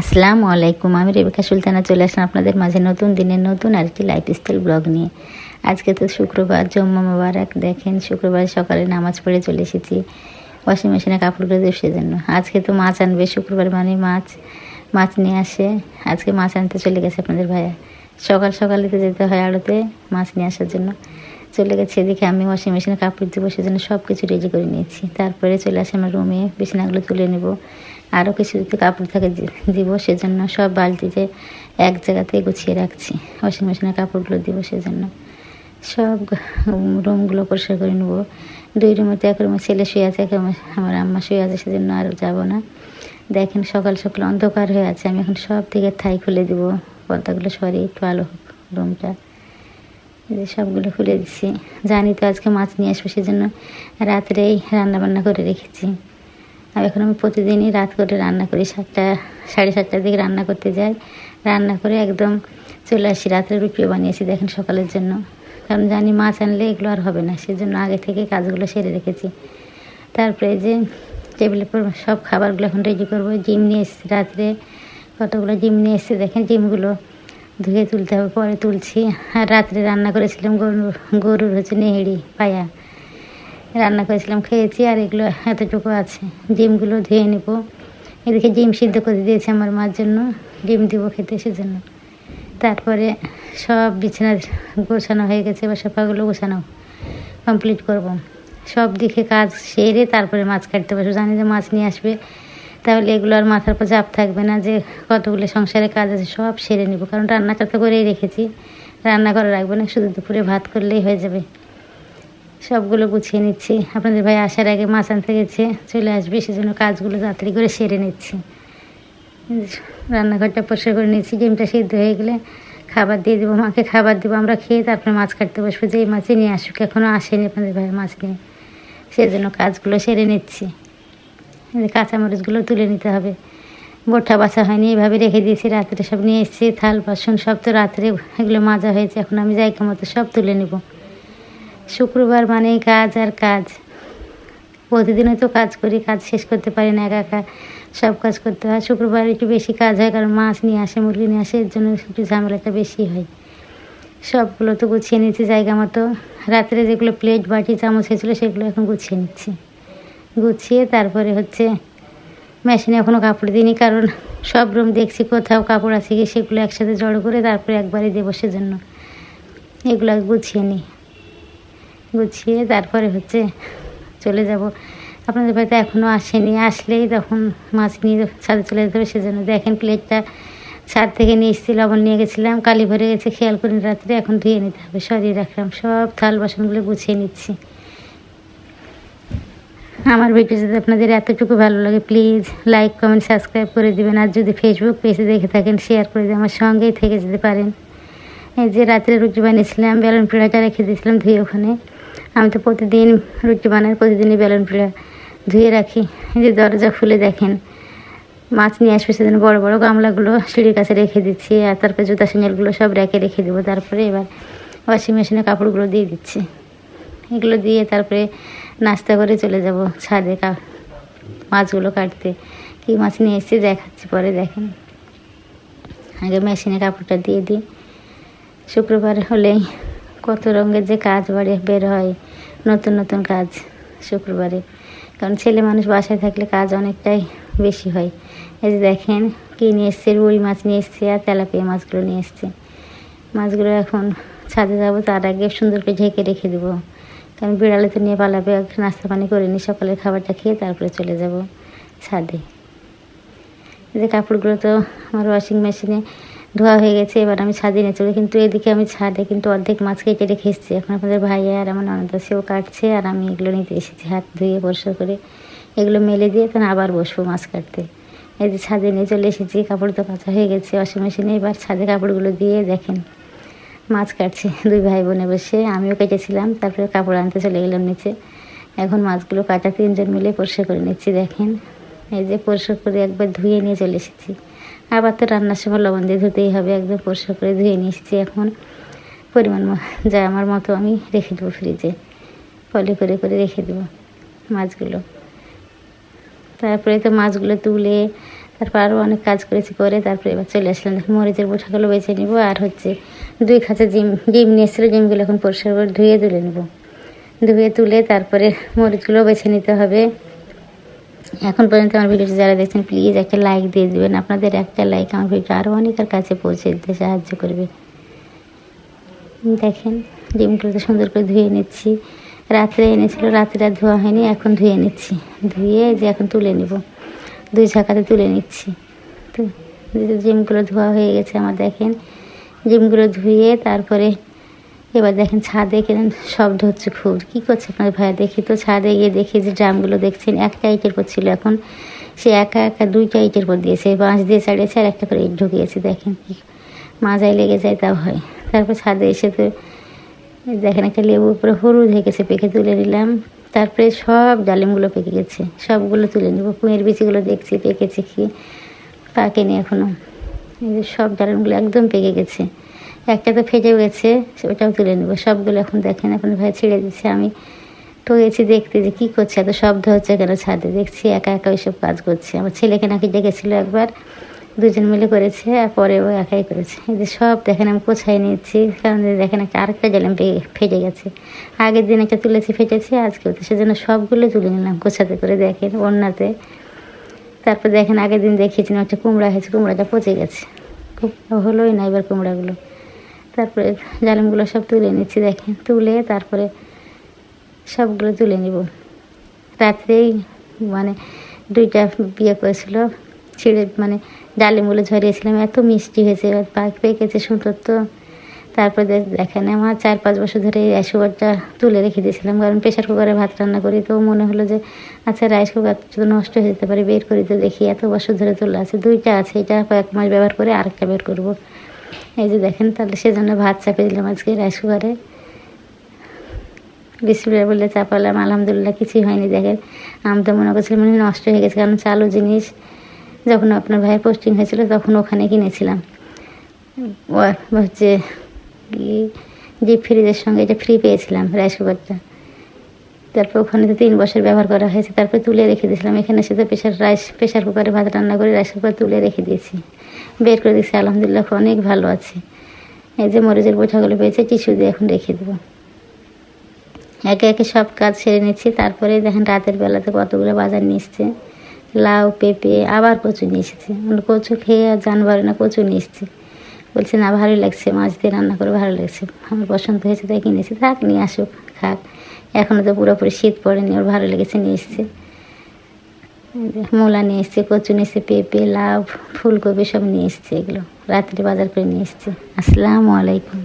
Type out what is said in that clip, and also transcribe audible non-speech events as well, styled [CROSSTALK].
আসসালামু আলাইকুম, আমি রেবিকা সুলতানা, চলে আসলাম আপনাদের মাঝে নতুন দিনের নতুন আরেকটি লাইফস্টাইল ব্লগ নিয়ে। আজকে তো শুক্রবার, জম্মা মোবারক, দেখেন শুক্রবার সকালে নামাজ পড়ে চলে এসেছি ওয়াশিং মেশিনে কাপড়গুলো দেব সেজন্য। আজকে তো মাছ আনবে, শুক্রবার মানে মাছ মাছ নিয়ে আসে। আজকে মাছ আনতে চলে গেছে আপনাদের ভাইয়া। সকাল সকালে তো যেতে হয় আড়তে মাছ নিয়ে আসার জন্য। চলে গেছে, এদিকে আমি ওয়াশিং মেশিনে কাপড় দেবো সেজন্য সব কিছু রেডি করে নিয়েছি। তারপরে চলে আসে আমার রুমে বিছানাগুলো তুলে নেব। আরও কিছু যদি কাপড় থাকে দিব, সেজন্য সব বালতিতে এক জায়গাতে গুছিয়ে রাখছি। ওয়াশিং মেশিনে কাপড়গুলো দিব সেজন্য। সব রুমগুলো পরিষ্কার করে নেব। দুই রুমে তো এক রুমে ছেলে শুয়ে আছে, এক রুমে আমার আম্মা শুয়ে আছে, সেজন্য আর যাব না। দেখেন সকাল সকাল অন্ধকার হয়ে আছে, আমি এখন সব দিকে থাই খুলে দিব। পর্দাগুলো সরিয়ে একটু আলো হোক রুমটা সবগুলো খুলে দিচ্ছি। জানি তো আজকে মাছ নিয়ে আসব, সেজন্য রাত্রেই রান্না বান্না করে রেখেছি। আর এখন আমি প্রতিদিনই রাত করে রান্না করি সাতটা, সাড়ে সাতটার দিকে রান্না করতে যাই। রান্না করে একদম চলে আসি, রাত্রে রুটিও বানিয়েছি দেখেন সকালের জন্য। কারণ জানি মাছ আনলে এগুলো আর হবে না, সেজন্য আগে থেকে কাজগুলো সেরে রেখেছি। তারপরে যে টেবিলের পর সব খাবারগুলো এখন রেডি করব। জিম নিয়ে এসেছি রাত্রে, কতগুলো জিম নিয়ে এসেছি দেখেন জিমগুলো ধুয়ে তুলতে হবে, পরে তুলছি। আর রাত্রে রান্না করেছিলাম গরু গরুর হচ্ছে নেহেড়ি পায়া। রান্না করেছিলাম, খেয়েছি আর এগুলো এতটুকু আছে। ডিমগুলো ধুয়ে নেব। এদিকে ডিম সিদ্ধ করে দিয়েছে আমার মার জন্য। ডিম দিব খেতে সেজন্য। তারপরে সব বিছানা গোছানো হয়ে গেছে, এবার সোফাগুলো গোছানো কমপ্লিট করব। সব দিকে কাজ সেরে তারপরে মাছ কাটতে বসবো। জানি যে মাছ নিয়ে আসবে, তাহলে এগুলো আর মাথার পর চাপ থাকবে না যে কতগুলো সংসারে কাজ আছে, সব সেরে নেব। কারণ রান্নাটা তো করেই রেখেছি। রান্না করে রাখব না, শুধু দুপুরে ভাত করলেই হয়ে যাবে। সবগুলো গুছিয়ে নিচ্ছি। আপনাদের ভাই আসার আগে মাছ আনতে গেছে চলে আসবে, সেজন্য কাজগুলো তাড়াতাড়ি করে সেরে নিচ্ছি। রান্নাঘরটা পরিষ্কার করে নিচ্ছি ডিমটা সিদ্ধ হয়ে গেলে খাবার দিয়ে দেবো, মাকে খাবার দেবো, আমরা খেয়ে তারপরে মাছ কাটতে বসবো। যে এই মাছই নিয়ে আসুক এখনও আসেনি আপনাদের ভাই মাছ নিয়ে। সেজন্য কাজগুলো সেরে নিচ্ছি। কাঁচামরিচগুলো তুলে নিতে হবে। বোঠা বাছা হয়নি এইভাবে রেখে দিয়েছি, রাত্রে সব নিয়ে এসেছি, থাল, বাসন, সব তো রাত্রে এগুলো মাজা হয়েছে, এখন আমি জায়গা মতো সব তুলে নেব। শুক্রবার মানেই কাজ আর কাজ। প্রতিদিনই তো কাজ করি, কাজ শেষ করতে পারি না একা একা। সব কাজ করতে হয়। শুক্রবার একটু বেশি কাজ হয়, কারণ মাছ নিয়ে আসে, মুরগি নিয়ে আসে, এর জন্য একটু ঝামেলাটা বেশি হয়। সবগুলো তো গুছিয়ে নিচ্ছি জায়গা মতো। রাত্রে যেগুলো প্লেট বাটি, চামচ হয়েছিলো, সেগুলো এখন গুছিয়ে নিচ্ছি। গুছিয়ে তারপরে হচ্ছে মেশিনে এখনও কাপড় দিইনি, কারণ সব রুম দেখছি কোথাও কাপড় আছে কি সেগুলো একসাথে জড়ো করে তারপরে একবারে দেবো সেজন্য। এগুলো গুছিয়ে নিই। গুছিয়ে তারপরে হচ্ছে চলে যাব। আপনাদের বাড়িতে এখনও আসেনি। আসলেই তখন মাছ নিয়ে ছাদে চলে যেতে হবে, সেজন্য দেখেন প্লেটটা। ছাদ থেকে নিয়ে এসেছি, লবণ নিয়ে গেছিলাম, কালি ভরে গেছে, খেয়াল করিনি রাত্রে এখন ধুয়ে নিতে হবে, সরিয়ে রাখলাম। সব থাল বাসনগুলো গুছিয়ে নিচ্ছি। আমার ভিডিও যদি আপনাদের এতটুকু ভালো লাগে, প্লিজ লাইক, কমেন্ট, সাবস্ক্রাইব করে দেবেন। আর যদি ফেসবুক পেজে দেখে থাকেন শেয়ার করে দিয়ে আমার সঙ্গেই থেকে যেতে পারেন। এই যে রাত্রে রুটি বানিয়েছিলাম, বেলুন পিড়াটা রেখে দিয়েছিলাম ধুয়ে ওখানে। আমি তো প্রতিদিন রুটি বানাই, প্রতিদিনই বেলুন পিড়া ধুয়ে রাখি। যে দরজা খুলে দেখেন, মাছ নিয়ে আসবে সেদিন বড় বড় গামলাগুলো সিঁড়ির কাছে রেখে দিচ্ছি, আর তারপরে জুতা স্যান্ডেলগুলো সব রেখে রেখে দেবো। তারপরে এবার ওয়াশিং মেশিনে কাপড়গুলো দিয়ে দিচ্ছি। এগুলো দিয়ে তারপরে নাস্তা করে চলে যাব ছাদে কা, মাছগুলো কাটতে। কী মাছ নিয়ে এসেছি দেখাচ্ছি পরে, দেখেন। আগে মেশিনে কাপড়টা দিয়ে দিই। শুক্রবার হলেই কত রঙের যে কাজ বাড়ি বের হয়, নতুন নতুন কাজ শুক্রবারে। কারণ ছেলে মানুষ বাসায় থাকলে কাজ অনেকটাই বেশি হয়। এই যে দেখেন কী নিয়ে এসছে, রুই মাছ নিয়ে এসছে আর তেলাপিয়া মাছগুলো নিয়ে এসছে। মাছগুলো এখন ছাদে যাব, তার আগে সুন্দর করে ঢেকে রেখে দেবো। কারণ বিড়ালে তো নিয়ে পালাবে নাস্তা পানি করে নিই সকালের খাবারটা খেয়ে তারপরে চলে যাব ছাদে। এই যে কাপড়গুলো তো আমার ওয়াশিং মেশিনে ধোয়া হয়ে গেছে, এবার আমি ছাদে নিয়ে চলে কিন্তু এদিকে আমি ছাদে কিন্তু অর্ধেক মাছ কেটে রেখে এসেছি এখন আপনাদের ভাইয়া আর আমার ননদ সেও কাটছে, আর আমি এগুলো নিতে এসেছি, হাত ধুয়ে পরিষ্কার করে এগুলো মেলে দিয়ে তখন আবার বসবো মাছ কাটতে। এই যে ছাদে নিয়ে চলে এসেছি, কাপড় তো কাঁচা হয়ে গেছে ওয়াশিং মেশিনে এবার ছাদে কাপড়গুলো দিয়ে দেখেন, মাছ কাটছে। [LAUGHS] দুই ভাই বোনে বসে, আমিও কেটেছিলাম, তারপরে কাপড় আনতে চলে গেলাম নিচে। এখন মাছগুলো কাটা তিনজন মিলে পরিষ্কার করে নিচ্ছি, দেখেন। এই যে পরিষ্কার করে একবার ধুয়ে নিয়ে চলে এসেছি। আবার তো রান্নার সময় লবণ দিয়ে ধুতেই হবে, একদম পরিষ্কার করে ধুয়ে এসেছি এখন। পরিমাণ যা আমার মতো আমি রেখে দেবো ফ্রিজে পলি করে করে রেখে দেবো মাছগুলো। তারপরে তো মাছগুলো তুলে তারপর আরও অনেক কাজ করেছি করে তারপরে এবার চলে আসলাম। দেখুন মরিচের বোঠাগুলো বেছে নিব আর হচ্ছে দুই খাঁচা ডিম ডিম নিয়েছিল ডিমগুলো এখন পরিষ্কার করে ধুয়ে তুলে নেব। ধুয়ে তুলে তারপরে মরিচগুলো বেছে নিতে হবে। এখন পর্যন্ত আমার ভিডিওটি যারা দেখছেন প্লিজ একটা লাইক দিয়ে দেবেন। আপনাদের একটা লাইক আমার ভিডিওটা আরও অনেকের কাছে পৌঁছে দিতে সাহায্য করবে। দেখেন ডিমগুলো তো সুন্দর করে ধুয়ে নিচ্ছি। রাত্রে এনেছিল, রাত্রে ধোয়া হয়নি, এখন ধুয়ে নিচ্ছি। ধুয়ে যে এখন তুলে নিব। দুই ঝাঁকাতে তুলে নিচ্ছি। তো ডিমগুলো ধোয়া হয়ে গেছে আমার, দেখেন। ডিমগুলো ধুয়ে তারপরে এবার দেখেন ছাদে কেন শব্দ হচ্ছে খুব। কী করছে আপনার ভাইয়া? দেখি তো ছাদে গিয়ে দেখি যে ড্রামগুলো দেখছেন একটা ইটের পর ছিল এখন। সে একা একা দুইটা ইটের পর দিয়েছে বাঁশ দিয়ে ছাড়িয়েছে আর একটা করে ইট ঢুকিয়েছে, দেখেন। কি মাজায় লেগে যায় তাও হয়। তারপর ছাদে এসে তো দেখেন একটা লেবু উপরে হলুদ হয়ে গেছে, পেকে তুলে নিলাম। তারপরে সব ডালিমগুলো পেকে গেছে, সবগুলো তুলে নেব। কুঁয়ের বিচিগুলো দেখছি, পেকেছে কি? পাকেনি এখনও সব ডালিমগুলো একদম পেকে গেছে। একটা তো ফেটে গেছে, ওটাও তুলে নেব। সবগুলো এখন দেখেন, এখন ভাই ছেড়ে দিচ্ছে। আমি তো গেছি দেখতে যে কী করছে, এত শব্দ হচ্ছে কেন ছাদে? দেখছি একা একা ওইসব কাজ করছে। আমার ছেলেকে নাকি ডেকেছিল একবার, দুজন মিলে করেছে, আর পরে ও একাই করেছে। যে সব দেখেন, আমি কোছাই নিচ্ছি? কারণ দেখেন, একটা আরেকটা জালাম ফেটে গেছে। আগের দিন একটা তুলেছি, ফেটেছে, আজকেও তো সেজন্য সবগুলো তুলে নিলাম কোছাতে করে, দেখেন অন্যতে তারপর দেখেন, আগের দিন দেখিয়েছিলাম একটা কুমড়া হয়েছে, কুমড়াটা পচে গেছে। খুব হলোই না এবার কুমড়াগুলো। তারপরে জালিমগুলো সব তুলে নিচ্ছি দেখেন। তুলে তারপরে সবগুলো তুলে নিব। রাত্রেই মানে দুইটা বিয়ে করেছিল, ছিঁড়ে মানে ডালিমগুলো ঝরিয়েছিলাম, এত মিষ্টি হয়েছে, পাক পেকেছে সুন্দর তো। তারপরে দেখেন আমার চার পাঁচ বছর ধরে এই রাইস কুকারটা তুলে রেখে দিয়েছিলাম, কারণ প্রেশার কুকারে ভাত রান্না করি তো মনে হলো যে আচ্ছা রাইস কুকার তো নষ্ট হয়ে যেতে পারে, বের করি তো দেখি, এত বছর ধরে তোলা আছে, দুইটা আছে, এটা কয়েক মাস ব্যবহার করে আরেকটা বের করব। এই যে দেখেন, তাহলে সেজন্য ভাত চাপে দিলাম আজকে রাইস কুকারে। বিসমিল্লা বলে চাপালাম, আলহামদুলিল্লাহ কিছুই হয়নি, দেখেন। আমি তো মনে করছিলাম মানে নষ্ট হয়ে গেছে, কারণ চালু জিনিস, যখন আপনার ভাইয়ের পোস্টিং হয়েছিল, তখন ওখানে কিনেছিলাম। হচ্ছে ডিপ ফ্রিজের সঙ্গে এটা ফ্রি পেয়েছিলাম রাইস কুকারটা। তারপর ওখানে তো তিন বছর ব্যবহার করা হয়েছে, তারপর তুলে রেখে দিয়েছিলাম। এখানে সে তো প্রেশার রাইস প্রেশার কুকারে ভাত রান্না করে রাইস কুকার তুলে রেখে দিয়েছি। বের করে দিয়েছি আলহামদুলিল্লাহ অনেক ভালো আছে। এই যে মরিচের বোঠাগুলো পেয়েছে, টিস্যু দিয়ে এখন রেখে দেবো। একে একে সব কাজ সেরে নিচ্ছি, তারপরে দেখেন রাতের বেলাতে কতগুলো বাজার নিয়ে লাউ, পেঁপে, আবার কচু নিয়ে এসেছে। কচু খেয়ে আর জানবার না কচু নিয়ে এসছে। বলছে, না, ভালোই লাগছে, মাছ দিয়ে রান্না করে, ভালো লাগছে। আমার পছন্দ হয়েছে, তাই কিনেছি থাক, নিয়ে আসুক, খাক। এখনও তো পুরোপুরি শীত পড়েনি, ওর ভালো লেগেছে, নিয়ে এসছে। মূলা নিয়ে এসছে, কচু নিয়ে এসছে, পেঁপে, লাউ, ফুলকপি সব নিয়ে এসছে এগুলো। রাত্রে বাজার করে নিয়ে এসছে। আসসালামু আলাইকুম।